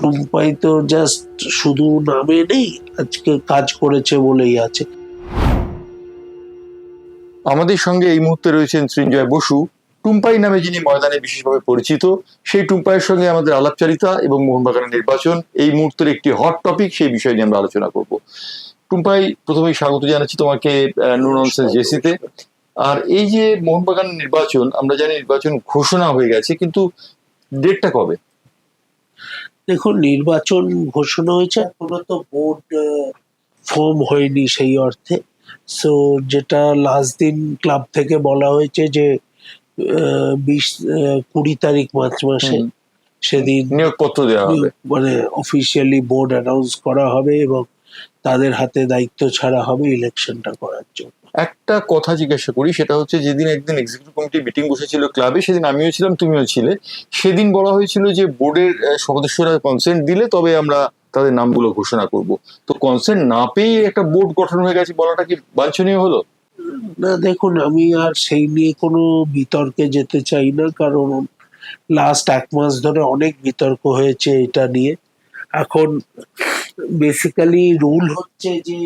টুম্পাই তো জাস্ট শুধু নামে নেই আজকে কাজ করেছে বলেই আছে। আমাদের সঙ্গে এই মুহূর্তে রয়েছেন সৃঞ্জয় বসু। টুম্পাই নামে যিনি ময়দানে বিশেষভাবে পরিচিত সেই টুম্পাইয়ের সঙ্গে আমাদের আলাপচারিতা এবং মোহনবাগানের নির্বাচন এই মুহূর্তের একটি হট টপিক সেই বিষয় নিয়ে আমরা আলোচনা করব। টুম্পাই প্রথমেই স্বাগত জানাচ্ছি তোমাকে নুনসেন্স জেসিতে আর এই যে মোহনবাগানের নির্বাচন আমরা জানি নির্বাচন ঘোষণা হয়ে গেছে কিন্তু ডেটটা কবে? দেখুন নির্বাচন ঘোষণা হয়েছে এখনও তো বোর্ড ফর্ম হয়নি সেই অর্থে। সো যেটা লাস্ট দিন ক্লাব থেকে বলা হয়েছে যে বিশ কুড়ি তারিখ মার্চ মাসে। সেদিন নিয়োগপত্র দেওয়া হবে। মানে অফিসিয়ালি বোর্ড অ্যানাউন্স করা হবে এবং তাদের হাতে দায়িত্ব ছাড়া হবে ইলেকশনটা করার জন্য। একটা কথা জিজ্ঞাসা করি, সেটা হচ্ছে যেদিন একদিন এক্সিকিউটিভ কমিটি মিটিং বসেছিল ক্লাবে সেদিন আমিও ছিলাম, তুমিও ছিলে। সেদিন বলা হয়েছিল যে বোর্ডের সদস্যরা কনসেন্ট দিলে তবে আমরা তাদের নামগুলো ঘোষণা করব। তো কনসেন্ট না পেয়ে একটা বোর্ড গঠন হয়ে গেছে বলাটা কি বাঞ্ছনীয় হলো? না, দেখুন, আমি আর সেই নিয়ে কোনো বিতর্কে যেতে চাই না, কারণ লাস্ট এক মাস ধরে অনেক বিতর্ক হয়েছে এটা নিয়ে। এখন বেসিক্যালি রুল হচ্ছে যে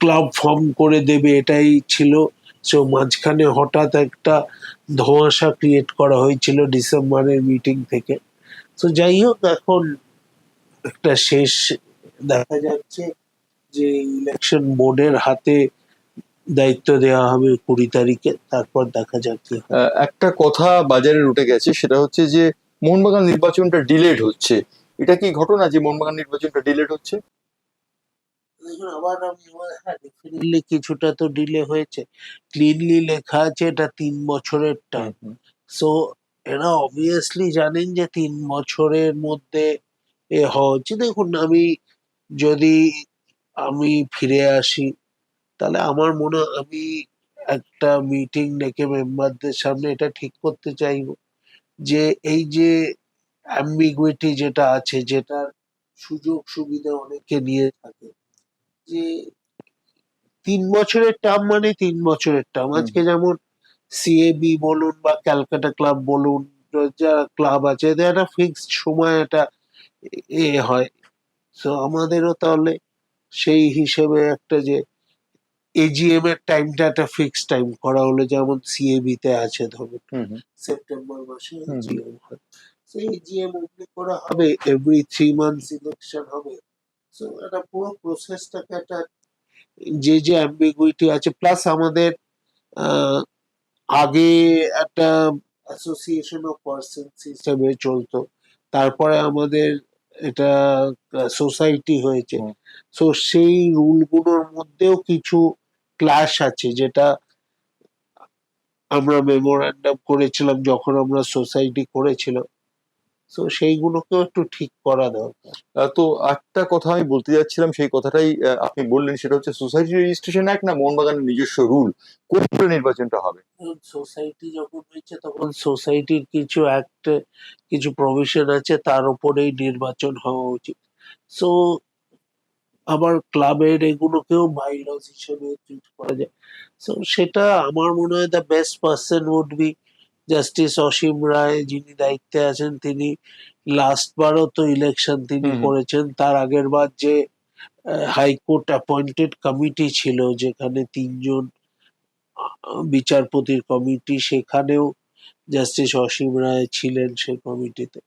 ক্লাব ফর্ম করে দেবে, এটাই ছিল। সো মাঝখানে হঠাৎ একটা ধোঁয়াশা ক্রিয়েট করা হয়েছিল ডিসেম্বরের মিটিং থেকে। তো যাই হোক, এখন একটা শেষ দেখা যাচ্ছে যে ইলেকশন বোর্ডের হাতে দায়িত্ব দেওয়া হবে কুড়ি তারিখে, তারপর দেখা কি একটা কথা বাজারে উঠে গেছে, সেটা হচ্ছে যে মোহনবাগান নির্বাচনটা ডিলেড হচ্ছে। এটা কি ঘটনা যে মোহনবাগান নির্বাচনটা ডিলেড হচ্ছে? দেখুন আবার আমি হ্যাঁ কিছুটা তো ডিলে হয়েছে। ক্লিনলি লেখা আছে এটা তিন বছরের টাইম সো এরা অবভিয়াসলি জানেন যে তিন বছরের মধ্যে এ হওয়া উচিত। দেখুন আমি যদি আমি ফিরে আসি তাহলে আমার মনে হয় আমি একটা মিটিং ডেকে মেম্বারদের সামনে এটা ঠিক করতে চাইব যে এই যে অ্যাম্বিগুইটি যেটা আছে যেটার সুযোগ সুবিধা অনেকে নিয়ে থাকে যে তিন বছরের টার্ম মানে তিন বছরের টার্ম আজকে যেমন সিএবি বলুন বা ক্যালকাটা ক্লাব বলুন যা ক্লাব আছে এদের একটা ফিক্সড সময় একটা এ হয়। তো আমাদেরও তাহলে সেই হিসেবে একটা যে এজিএম এর টাইমটা একটা ফিক্সড টাইম করা হলো যেমন সিএবি তে আছে ধরুন। সেপ্টেম্বর মাসে এজিএম হয়। সেই এজিএম অমনি করা হবে এভরি থ্রি মান্থস ইলেকশন হবে। সো একটা পুরো প্রসেসটাকে একটা যে যে অ্যাম্বিগুইটি আছে প্লাস আমাদের আগে একটা অ্যাসোসিয়েশন অফ পার্সনস হিসেবে চলতো। তারপরে আমাদের এটা সোসাইটি হয়েছে। সো সেই রুলগুলোর মধ্যেও কিছু ক্লাশ আছে যেটা আমরা মেমোরান্ডাম করেছিলাম যখন আমরা সোসাইটি করেছিলাম। তো সেইগুলোকেও একটু ঠিক করা দরকার। তো একটা কথা আমি বলতে যাচ্ছিলাম সেই কথাটাই আপনি বললেন সেটা হচ্ছে সোসাইটি রেজিস্ট্রেশন অ্যাক্ট না মোহনবাগানের নিজস্ব রুল কোন নির্বাচনটা হবে? সোসাইটি যখন হয়েছে তখন সোসাইটির কিছু অ্যাক্ট কিছু প্রভিশন আছে তার উপরেই নির্বাচন হওয়া উচিত। সো আবার ক্লাবের এগুলোকেও বাইলস হিসেবে ট্রিট করা যায়। সো সেটা আমার মনে হয় the best person would be justice Asim Roy যিনি দায়িত্বে আছেন তিনি লাস্ট বারও তো ইলেকশন তিনি। করেছেন। তার আগের বার যে হাইকোর্ট অ্যাপয়েন্টেড কমিটি ছিল যেখানে তিনজন বিচারপতির কমিটি সেখানেও জাস্টিস অসীম রায় ছিলেন সেই কমিটিতে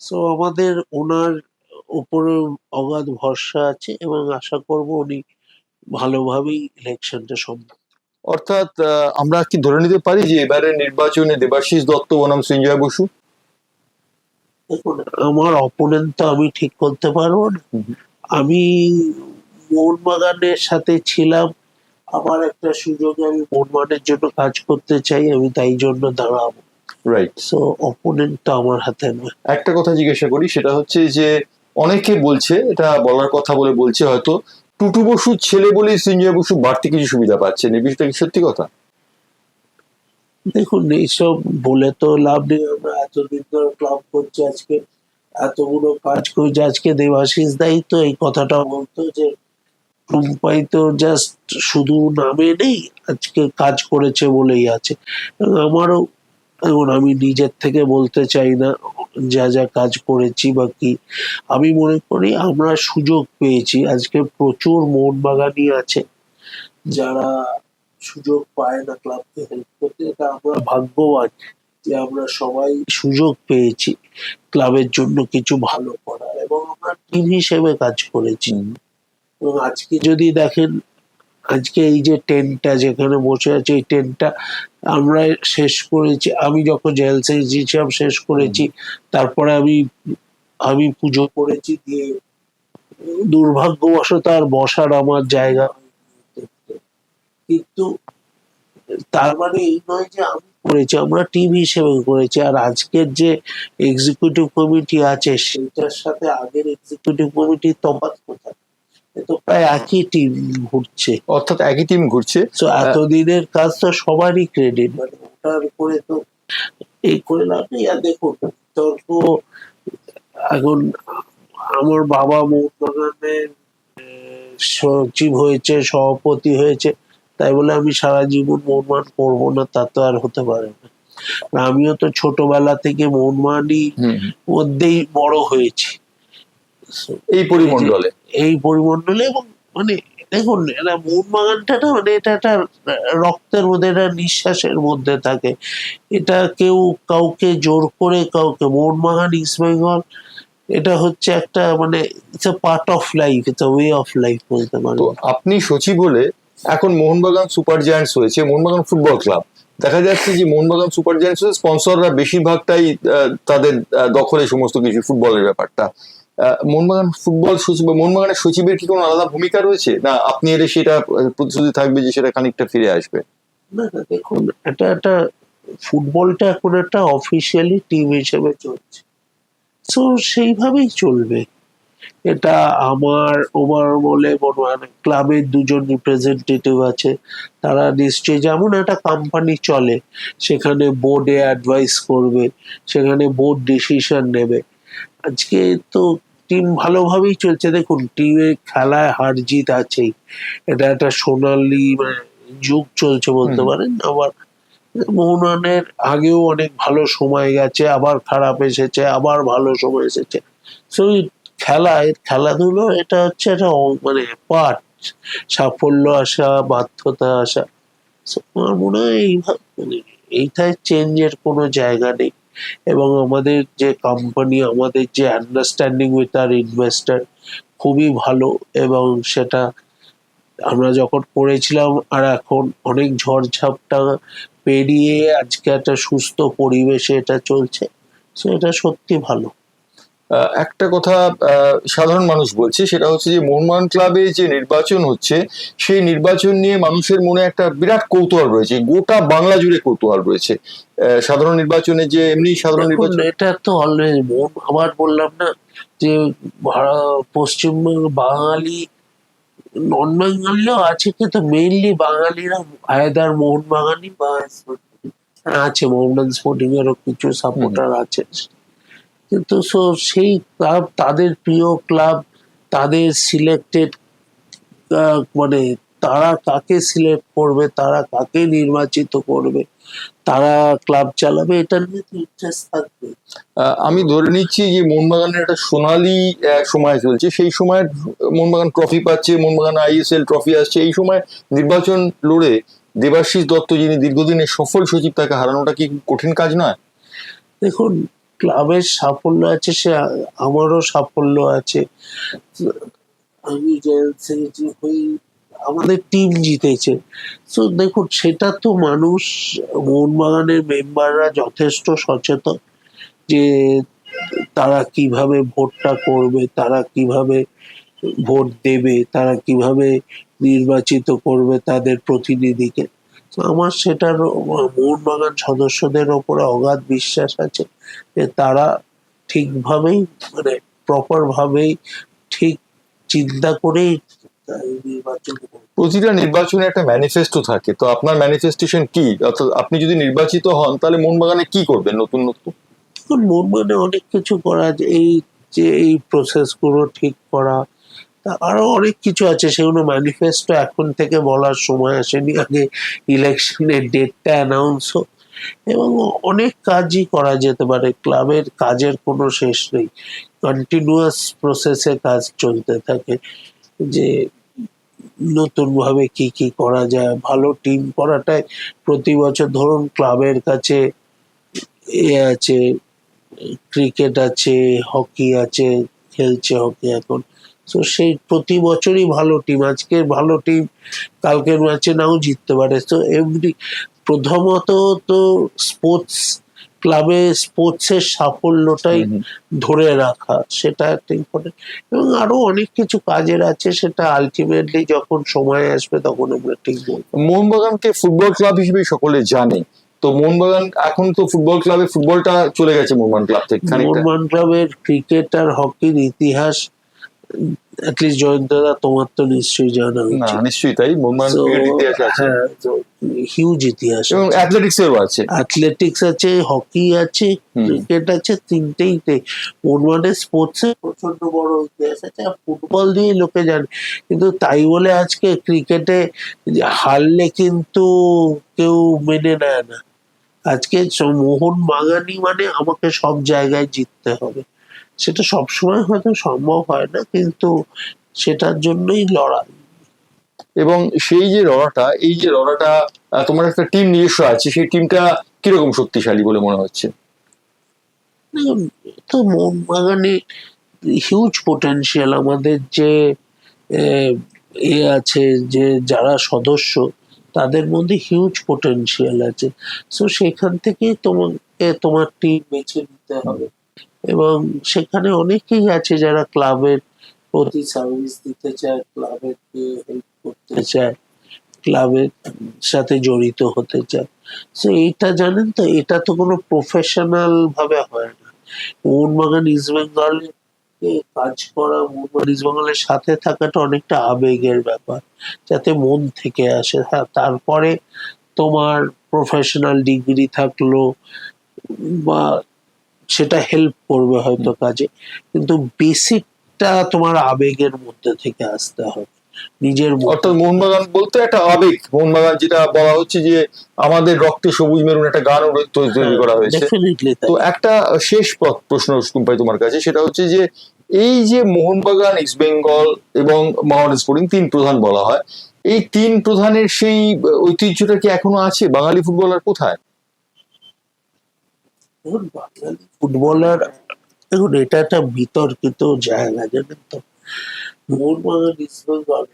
সো আমাদের ওনার উপরে অগাধ ভরসা আছে এবং আশা করব উনি ভালোভাবেই ইলেকশনটা সম্ভব। অর্থাৎ আমরা কি ধরে নিতে পারি যে এবারে নির্বাচনে দেবাশিস দত্ত বনাম সঞ্জয় বসু? আমার অপোনেন্ট তো আমি ঠিক করতে পারব না। আমি মোহনবাগানের সাথে ছিলাম। আমার একটা সুযোগে আমি মোহনবাগানের জন্য কাজ করতে চাই আমি তাই জন্য দাঁড়াবো। রাইট সো অপোনেন্ট তো আমার হাতে নয়। একটা কথা জিজ্ঞাসা করি সেটা হচ্ছে যে অনেকে বলছে এটা বলার কথা বলে বলছে হয়তো টুটু বসুর ছেলে বলেই সঞ্জয় বসু বাড়তি কিছু সুবিধা পাচ্ছেন এই বিষয়টা কি সত্যি কথা? দেখুন, এইসব বলে তো লাভ নেই। আমরা এতদিন ধরে ক্লাব করছি আজকে, এতগুলো কাজ করছি। আজকে দেবাশিস দাই তো এই কথাটা বলতো যে, টুম্পাই তো জাস্ট শুধু নামে নেই, আজকে কাজ করেছে বলেই আছে। আমারও এখন আমি নিজের থেকে বলতে চাই না। যা যা কাজ করেছি বা কি আমি মনে করি আমরা সুযোগ পেয়েছি। আজকে প্রচুর মোহনবাগানই আছে যারা সুযোগ পায় না ক্লাবকে হেল্প করতে। এটা আমরা ভাগ্যবান যে আমরা সবাই সুযোগ পেয়েছি ক্লাবের জন্য কিছু ভালো করার। এবং আমরা টিম হিসেবে কাজ করেছি। এবং আজকে যদি দেখেন আজকে এই যে টেন্টটা যেখানে বসে আছে, এই টেন্টটা আমরা শেষ করেছি। আমি যখন জেলসে ছিলাম শেষ করেছি। তারপরে আমি আমি পুজো করেছি দিয়ে দুর্ভাগ্যবশত আর বসার আমার জায়গা কিন্তু তার মানে এই নয় যে আমি করেছি, আমরা টিম হিসেবে করেছি। আর আজকের যে এক্সিকিউটিভ কমিটি আছে সেটার সাথে আগের এক্সিকিউটিভ কমিটির তফাৎ কোথায়? তো প্রায় একই টিম ঘুরছে। অর্থাৎ একই টিম ঘুরছে। তো এতদিনের কাজ তো সবারই ক্রেডিট মানে ওটার উপরে তো এই করে লাভ নেই। আর দেখুন তর্ক এখন আমার বাবা মোহনবাগানের আহ, সচিব হয়েছে সভাপতি হয়েছে তাই বলে আমি সারা জীবন মোহনবাগান করব না তা তো আর হতে পারে না। আমিও তো ছোটবেলা থেকে মোহনবাগানই মধ্যেই বড় হয়েছি। এই পরিমণ্ডলে। এই পরিমণ্ডলে এবং মানে দেখুন এটা মোহনবাগানটা না মানে এটা একটা রক্তের মধ্যে এটা নিঃশ্বাসের মধ্যে থাকে। এটা কেউ কাউকে জোর করে কাউকে মোহনবাগান ইস্ট বেঙ্গল এটা হচ্ছে একটা মানে it's a part of life it's way of life বলতে পারেন। আপনি সচিব হলে এখন মোহনবাগান সুপার জায়ান্টস হয়েছে মোহনবাগান ফুটবল ক্লাব। দেখা যাচ্ছে যে মোহনবাগান সুপার জায়ান্টস স্পন্সররা বেশিরভাগটাই তাদের দখলে সমস্ত কিছু ফুটবলের ব্যাপারটা। মোহনবাগান ফুটবল সচিব বা সচিবের কি কোনো আলাদা ভূমিকা রয়েছে? না, আপনি এলে সেটা প্রতিশ্রুতি থাকবে যে সেটা খানিকটা ফিরে আসবে। না দেখুন, এটা একটা ফুটবলটা এখন একটা অফিসিয়ালি টিম হিসেবে চলছে। তো সেইভাবেই চলবে। এটা আমার ওভার বলে ক্লাবের দুজন রিপ্রেজেন্টেটিভ আছে। তারা নিশ্চয়ই, যেমন একটা কোম্পানি চলে, সেখানে বোর্ডে অ্যাডভাইস করবে, সেখানে বোর্ড ডিসিশন নেবে। আজকে তো টিম ভালোভাবেই চলছে। দেখুন টিমের খেলায় হার জিত আছেই। এটা একটা সোনালি মানে যুগ চলছে বলতে পারেন। আবার মোহনবাগানের আগেও অনেক ভালো সময় গেছে আবার খারাপ এসেছে আবার ভালো সময় এসেছে। খেলা খেলাধুলো এটা হচ্ছে একটা মানে পার্ট সাফল্য আসা ব্যর্থতা আসা। আমার মনে হয় এইভাবে মানে এইটায় চেঞ্জের কোনো জায়গা নেই। এবং আমাদের যে কোম্পানি আমাদের যে আন্ডারস্ট্যান্ডিং উইথ আর ইনভেস্টার খুবই ভালো এবং সেটা আমরা যখন করেছিলাম আর এখন অনেক ঝড়ঝাপটা পেরিয়ে আজকে একটা সুস্থ পরিবেশে এটা চলছে সো এটা সত্যি ভালো। একটা কথা আহ, সাধারণ মানুষ বলছে সেটা হচ্ছে যে মোহনবাগান ক্লাবে যে নির্বাচন হচ্ছে সেই নির্বাচন নিয়ে মানুষের মনে একটা বিরাট কৌতূহল রয়েছে গোটা বাংলা জুড়ে কৌতূহল রয়েছে। সাধারণ নির্বাচনে যে এমনি সাধারণ নির্বাচন এটা তো মন আবার বললাম না যে পশ্চিমবঙ্গ বাঙালি নন বেঙ্গলেও আছে কিন্তু মেইনলি বাঙালিরা আয়দার মোহনবাগানই বা আছে মোহনবাগান স্পোর্টিং এরও কিছু সাপোর্টার আছে। কিন্তু সো সেই ক্লাব তাদের প্রিয় ক্লাব তাদের সিলেক্টেড মানে তারা কাকে সিলেক্ট করবে তারা কাকে নির্বাচিত করবে তারা ক্লাব চালাবে এটা নিয়ে তো ইন্টারেস্ট থাকবে। আমি ধরে নিচ্ছি যে মোহনবাগানের একটা সোনালি সময় চলছে। সেই সময় মোহনবাগান ট্রফি পাচ্ছে মোহনবাগান আইএসএল ট্রফি আসছে। এই সময় নির্বাচন লড়ে দেবাশিস দত্ত যিনি দীর্ঘদিনের সফল সচিব তাকে হারানোটা কি কঠিন কাজ নয়? দেখুন ক্লাবের সাফল্য আছে, সে আমারও সাফল্য আছে। আমি আমাদের টিম জিতেছে। তো দেখুন, সেটা তো মানুষ মোহনবাগানের মেম্বাররা যথেষ্ট সচেতন যে তারা কীভাবে ভোটটা করবে, তারা কীভাবে ভোট দেবে, তারা কীভাবে নির্বাচিত করবে তাদের প্রতিনিধিকে। আমার সেটার মোহনবাগান সদস্যদের ওপরে অগাধ বিশ্বাস আছে যে তারা ঠিকভাবেই মানে প্রপার ভাবেই ঠিক চিন্তা করেই নির্বাচন প্রতিটা নির্বাচনে একটা ম্যানিফেস্টো থাকে তো আপনার ম্যানিফেস্টেশন কি? অর্থাৎ আপনি যদি নির্বাচিত হন তাহলে মোহনবাগানে কি করবেন নতুন নতুন? মানে অনেক কিছু করা আছে এই যে এই প্রসেসগুলো ঠিক করা আরও অনেক কিছু আছে সেগুলো ম্যানিফেস্টো এখন থেকে বলার সময় আসেনি। আগে ইলেকশনের ডেটটা অ্যানাউন্স হোক। এবং অনেক কাজই করা যেতে পারে। ক্লাবের কাজের কোনো শেষ নেই। কন্টিনিউয়াস প্রসেসে কাজ চলতে থাকে। যে নতুন ভাবে কি কি করা যায়, ভালো টিম করাটাই প্রতি বছর ধরুন ক্লাবের কাছে এ আছে ক্রিকেট আছে হকি আছে, খেলছে হকি এখন। তো সেই প্রতি বছরই ভালো টিম আজকের ভালো টিম কালকের ম্যাচে নাও জিততে পারে। তো এভরি প্রথমত তো স্পোর্টস ক্লাবে স্পোর্টসের সাফল্যটাই ধরে রাখা সেটা একটা ইম্পর্টেন্ট এবং আরও অনেক কিছু কাজের আছে সেটা আলটিমেটলি যখন সময় আসবে তখন আমরা ঠিক বলব। মোহনবাগানকে ফুটবল ক্লাব হিসেবে সকলে জানে। তো মোহনবাগান এখন তো ফুটবল ক্লাবে ফুটবলটা চলে গেছে মোহনবাগান ক্লাব থেকে মোহনবাগান ক্লাবের ক্রিকেট আর হকির ইতিহাস অ্যাটলিস্ট জয়ন্তদা তোমার তো নিশ্চয়ই জানা না নিশ্চয়ই তাই মোহনবাগান ক্রিকেট ইতিহাসে আছে। হ্যাঁ হিউজ ইতিহাস এবং। অ্যাথলেটিক্স এরও আছে। অ্যাথলেটিক্স আছে হকি আছে ক্রিকেট আছে তিনটেই মোহনবাগানের স্পোর্টস এ প্রচণ্ড বড় ইতিহাস আছে আর ফুটবল দিয়ে লোকে জানে। কিন্তু তাই বলে আজকে ক্রিকেটে হারলে কিন্তু কেউ মেনে নেয় না। আজকে মোহন বাগানি মানে আমাকে সব জায়গায় জিততে হবে। সেটা সবসময় হয়তো সম্ভব হয় না কিন্তু সেটার জন্যই লড়াই। এবং সেই যে লড়াটা এই যে লড়াটা তোমার একটা টিম নিজস্ব আছে সেই টিমটা কীরকম শক্তিশালী বলে মনে হচ্ছে? তো মোহনবাগানে হিউজ পোটেনশিয়াল আমাদের যে এ আছে যে যারা সদস্য তাদের মধ্যে হিউজ পোটেনশিয়াল আছে। সো সেখান থেকেই তোমাকে তোমার টিম বেছে নিতে হবে। এবং সেখানে অনেকেই আছে যারা ক্লাবের প্রতি সার্ভিস দিতে চায় ক্লাবের হেল্প করতে চায়, ক্লাবের সাথে জড়িত হতে চায়। সো এইটা জানেন তো, এটা তো কোনো প্রফেশনাল ভাবে হয় না। মোহনবাগান ইস্ট বেঙ্গল কাজ করা, মোহনবাগান ইস্ট বেঙ্গলের সাথে থাকাটা অনেকটা আবেগের ব্যাপার, যাতে মন থেকে আসে। হ্যাঁ তারপরে তোমার প্রফেশনাল ডিগ্রি থাকল বা সেটা হেল্প করবে হয়তো কাজে। কিন্তু বেসিকটা তোমার আবেগের মধ্যে থেকে আসতে হবে। নিজের অর্থাৎ মোহনবাগান বলতে একটা আবেগ। মোহনবাগান যেটা বলা হচ্ছে যে আমাদের রক্তে সবুজ মেরুন একটা গান তৈরি করা হয়েছে। তো একটা শেষ প্র- প্রশ্ন টুম্পাই তোমার কাছে সেটা হচ্ছে যে এই যে মোহনবাগান ইস্ট বেঙ্গল এবং মাওয়ান স্পোর্টিং তিন প্রধান বলা হয় এই তিন প্রধানের সেই ঐতিহ্যটা কি এখনও আছে? বাঙালি ফুটবলার কোথায়? বাঙালি ফুটবলার, দেখুন, এটা একটা বিতর্কিত জায়গা, জানেন তো? ইস্ট বেঙ্গল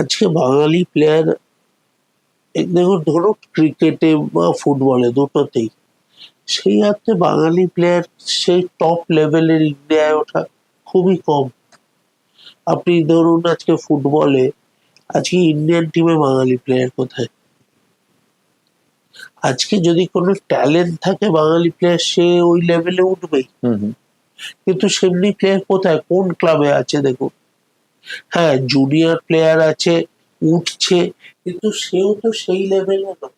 আজকে বাঙালি প্লেয়ার দেখুন, ধরো ক্রিকেটে বা ফুটবলে দুটোতেই, সেই অর্থে বাঙালি প্লেয়ার সেই টপ লেভেলের ইন্ডিয়ায় ওঠা খুবই কম। আপনি ধরুন, আজকে ফুটবলে, আজকে ইন্ডিয়ান টিমে বাঙালি প্লেয়ার কোথায়? আজকে যদি কোনো ট্যালেন্ট থাকে বাঙালি প্লেয়ার সে ওই লেভেলে উঠবেই কিন্তু সেমনি প্লেয়ার কোথায়? কোন ক্লাবে আছে দেখুন? হ্যাঁ জুনিয়র প্লেয়ার আছে উঠছে কিন্তু সেও তো সেই লেভেলে না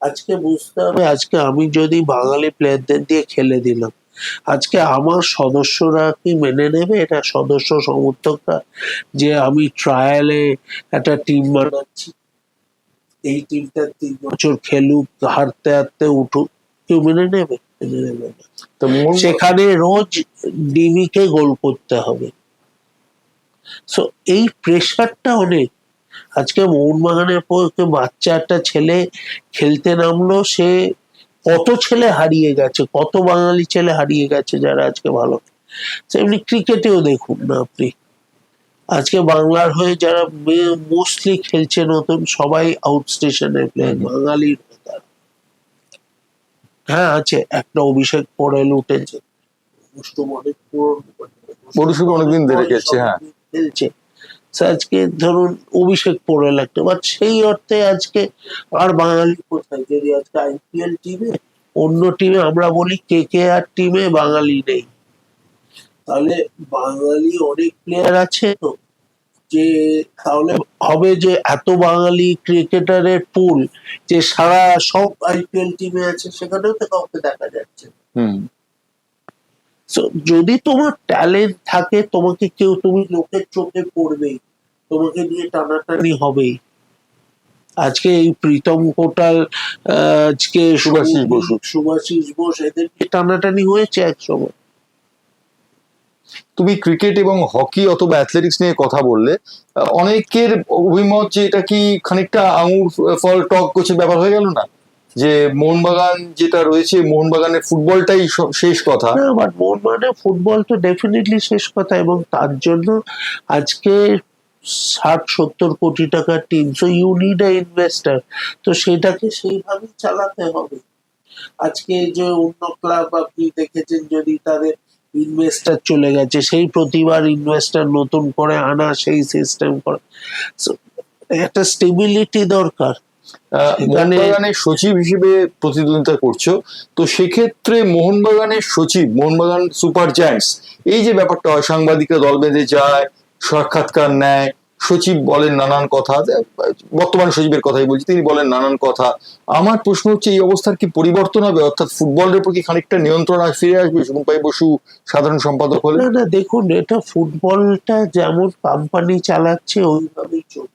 আজকে বুঝতে হবে আজকে আমি যদি বাঙালি প্লেয়ারদের দিয়ে খেলে দিলাম আজকে আমার সদস্যরা কি মেনে নেবে? এটা সদস্য সমর্থকরা যে আমি ট্রায়ালে একটা টিম বানাচ্ছি। এই টিমটা তিন বছর খেলুক হারতে হারতে উঠুক কেউ মেনে নেবে? মেনে নেবে না। তো সেখানে রোজ ডিমিকে গোল করতে হবে। সো এই প্রেশারটা অনেক। আজকে মোহনবাগানের পক্ষে বাচ্চা একটা ছেলে খেলতে নামলো সে কত ছেলে হারিয়ে গেছে কত বাঙালি ছেলে হারিয়ে গেছে যারা আজকে ভালো সেমনি ক্রিকেটেও দেখুন না আপনি। আজকে বাংলার হয়ে যারা মোস্টলি খেলছে নতুন সবাই আউট স্টেশনে প্লেয়ার বাঙালির হ্যাঁ আছে একটা অভিষেক পড়েল উঠেছে। অনেকদিন ধরে খেলছে, হ্যাঁ। খেলছে। আজকে ধরুন অভিষেক পড়েল একটা। বাট সেই অর্থে আজকে আর বাঙালি কোথায়? যদি আজকে আইপিএল টিমে অন্য টিমে আমরা বলি কে কে আর টিমে বাঙালি নেই। তাহলে বাঙালি অনেক প্লেয়ার আছে তো যে তাহলে হবে যে এত বাঙালি ক্রিকেটারের পুল যে সারা সব আইপিএল টিমে আছে সেখানেও তো কাউকে দেখা যাচ্ছে। যদি তোমার ট্যালেন্ট থাকে তোমাকে কেউ তুমি লোকের চোখে পড়বেই তোমাকে নিয়ে টানাটানি হবেই আজকে এই প্রীতম কোটাল আহ, আজকে সুভাষিস বসু। সুভাষিস বোস এদেরকে টানাটানি হয়েছে এক সময় তুমি ক্রিকেট এবং হকি অথবা অ্যাথলেটিক্স নিয়ে কথা বললে অনেকের অভিমত যে এটা কি খানিকটা আঙুর ফল টক গোছের ব্যাপার হয়ে গেল না? যে মোহনবাগান যেটা রয়েছে, মোহনবাগানের ফুটবলটাই শেষ কথা। মোহনবাগানের ফুটবল তো ডেফিনেটলি শেষ কথা এবং তার জন্য আজকে ষাট, সত্তর কোটি টাকার team so you a investor তো সেটাকে সেইভাবেই চালাতে হবে। আজকে যে অন্য ক্লাব আপনি দেখেছেন যদি তাদের ইনভেস্টার চলে গেছে সেই প্রতিবার ইনভেস্টার নতুন করে আনা সেই সিস্টেম করে। একটা স্টেবিলিটি দরকার। সেখানে- মোহনবাগানের সচিব হিসেবে প্রতিদ্বন্দ্বিতা করছ তো সেক্ষেত্রে মোহনবাগানের সচিব মোহনবাগান সুপার জায়ান্টস এই যে ব্যাপারটা হয় সাংবাদিকরা দল বেঁধে যায় সাক্ষাৎকার নেয় সচিব বলেন নানান কথা বর্তমান সচিবের কথাই বলছি, তিনি বলেন নানান কথা। আমার প্রশ্ন হচ্ছে, এই অবস্থার কি পরিবর্তন হবে? অর্থাৎ ফুটবলের উপর কি খানিকটা নিয়ন্ত্রণ ফিরে আসবে? শুভঙ্কাই বসু, সাধারণ সম্পাদক হলে না না, দেখুন, এটা ফুটবলটা যেমন কোম্পানি চালাচ্ছে, ওইভাবেই চলবে।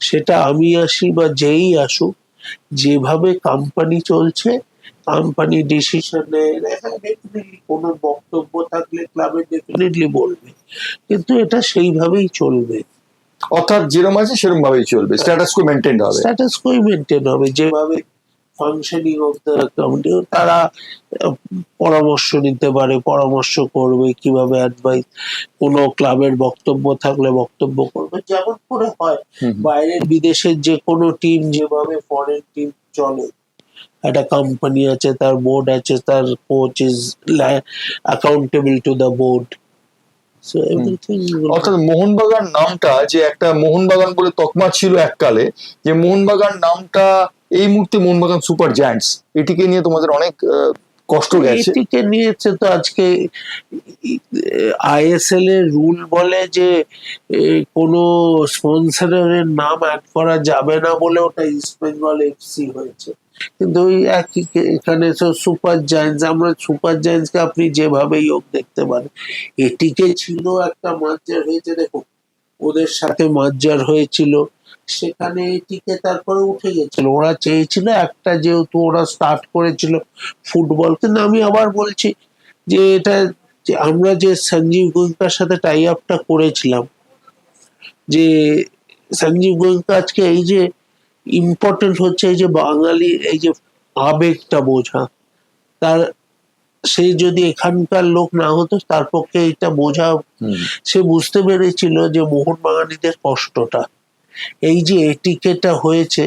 সেটা আমি আসি বা যেই আসুক, যেভাবে কোম্পানি চলছে কোম্পানি ডিসিশন নেয় হ্যাঁ কোনো বক্তব্য থাকলে ক্লাবে ডেফিনেটলি বলবে। কিন্তু এটা সেইভাবেই চলবে। অর্থাৎ যেরকম আছে সেরকম ভাবেই চলবে স্ট্যাটাস কো মেনটেন হবে। স্ট্যাটাস কো মেনটেন হবে। যেভাবে ফাংশনিং অফ দ্য কমিটি তারা পরামর্শ নিতে পারে পরামর্শ করবে কীভাবে অ্যাডভাইস কোনো ক্লাবের বক্তব্য থাকলে বক্তব্য করবে। যেমন করে হয়। বাইরের বিদেশের যে কোনো টিম যেভাবে ফরেন টিম চলে একটা কোম্পানি আছে তার বোর্ড আছে তার coach is accountable to the board অর্থাৎ মোহনবাগান নামটা যে একটা মোহনবাগান বলে তকমা ছিল এককালে যে মোহনবাগান নামটা এই মুহূর্তে মোহনবাগান সুপার জায়ান্টস এটিকে নিয়ে তোমাদের অনেক কষ্ট গেছে। এটিকে নিয়েছে তো আজকে আইএসএল এর রুল বলে যে কোনো স্পন্সরের নাম অ্যাড করা যাবে না বলে ওটা ইস্ট বেঙ্গল এফসি হয়েছে। কিন্তু ওই একই এখানে সুপার জায়ান্টস আমরা সুপার জায়ান্টসকে আপনি যেভাবেই হোক দেখতে পারেন। এটিকে ছিল একটা মার্জার হয়েছে, দেখুন, ওদের সাথে মার্জার হয়েছিল, সেখানে এটিকে তারপরে উঠে গেছিল। ওরা চেয়েছিল একটা যেহেতু ওরা স্টার্ট করেছিল ফুটবল কিন্তু আমি আবার বলছি যে এটা আমরা যে সঞ্জীব গোয়েঙ্কার সাথে টাই আপটা করেছিলাম, যে সঞ্জীব গোয়েঙ্কা আজকে এই যে ইম্পর্টেন্ট হচ্ছে এই যে বাঙালি এই যে আবেগটা বোঝা। তার সে যদি এখানকার লোক না হতো তার পক্ষে এটা বোঝা সে বুঝতে পেরেছিল যে মোহন বাঙালিদের কষ্টটা। এই যে এটিকেটা হয়েছে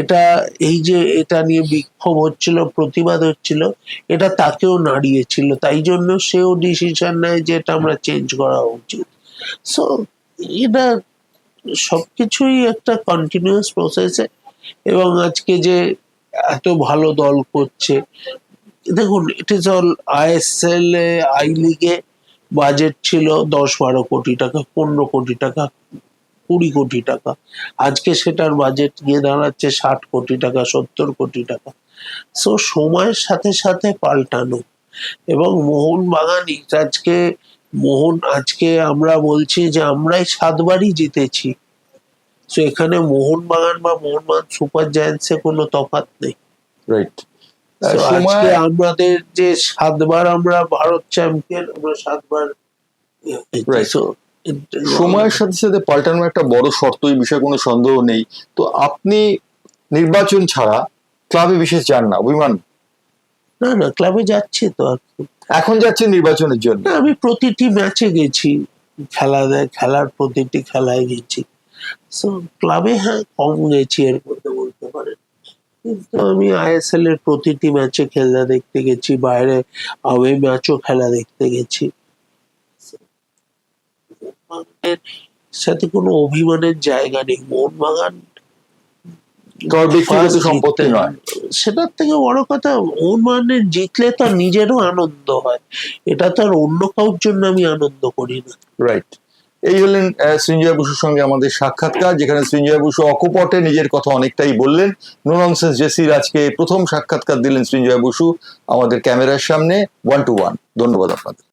এটা এই যে এটা নিয়ে বিক্ষোভ হচ্ছিল প্রতিবাদ হচ্ছিল এটা তাকেও নাড়িয়েছিল। তাই জন্য সেও ডিসিশন নেয় যে এটা আমরা চেঞ্জ করা উচিত। সো এটা সবকিছুই একটা কন্টিনিউয়াস প্রসেসে এবং আজকে যে এত ভালো দল করছে, দেখুন it is all ISL I লিগে বাজেট ছিল দশ বারো কোটি টাকা, পনেরো কোটি টাকা, কুড়ি কোটি টাকা। আজকে সেটার বাজেট গিয়ে দাঁড়াচ্ছে ষাট কোটি টাকা, সত্তর কোটি টাকা। সো সময়ের সাথে সাথে পাল্টানো। এবং মোহন বাগানই আজকে মোহন আজকে আমরা বলছি যে আমরাই সাতবারই জিতেছি। তো এখানে মোহনবাগান বা মোহনবাগান সুপার জায়ান্টসে কোনো তফাৎ নেই। রাইট আজকে আমাদের যে সাতবার আমরা ভারত চ্যাম্পিয়ন আমরা সাতবার সময়ের সাথে সাথে পাল্টানোর একটা বড় শর্ত এই বিষয়ে কোনো সন্দেহ নেই। তো আপনি নির্বাচন ছাড়া ক্লাবে বিশেষ যান না অভিমান? না না ক্লাবে যাচ্ছি তো আর কি। এখন যাচ্ছে নির্বাচনের জন্য। আমি প্রতিটি ম্যাচে গেছি, খেলা দেয় খেলার প্রতিটি খেলায় গেছি। সো ক্লাবে হ্যাঁ কম গেছি এর মধ্যে বলতে পারেন। কিন্তু আমি আইএসএল এর প্রতিটি ম্যাচে খেলা দেখতে গেছি, বাইরে আওয়ে ম্যাচও খেলা দেখতে গেছি। সাথে কোনো অভিমানের জায়গা নেই। মোহনবাগান ব্যক্তিগত সম্পত্তি নয়। সেটার থেকে বড় কথা মোহনবাগানের জিতলে তো নিজেরও আনন্দ হয়। এটা তো আর অন্য কারোর জন্য আমি আনন্দ করি না। রাইট এই হলেন সৃঞ্জয় বসুর সঙ্গে আমাদের সাক্ষাৎকার যেখানে সৃঞ্জয় বসু অকপটে নিজের কথা অনেকটাই বললেন। নো ননসেন্স জেসির আজকে প্রথম সাক্ষাৎকার দিলেন সৃঞ্জয় বসু আমাদের ক্যামেরার সামনে ওয়ান টু ওয়ান ধন্যবাদ আপনাদের।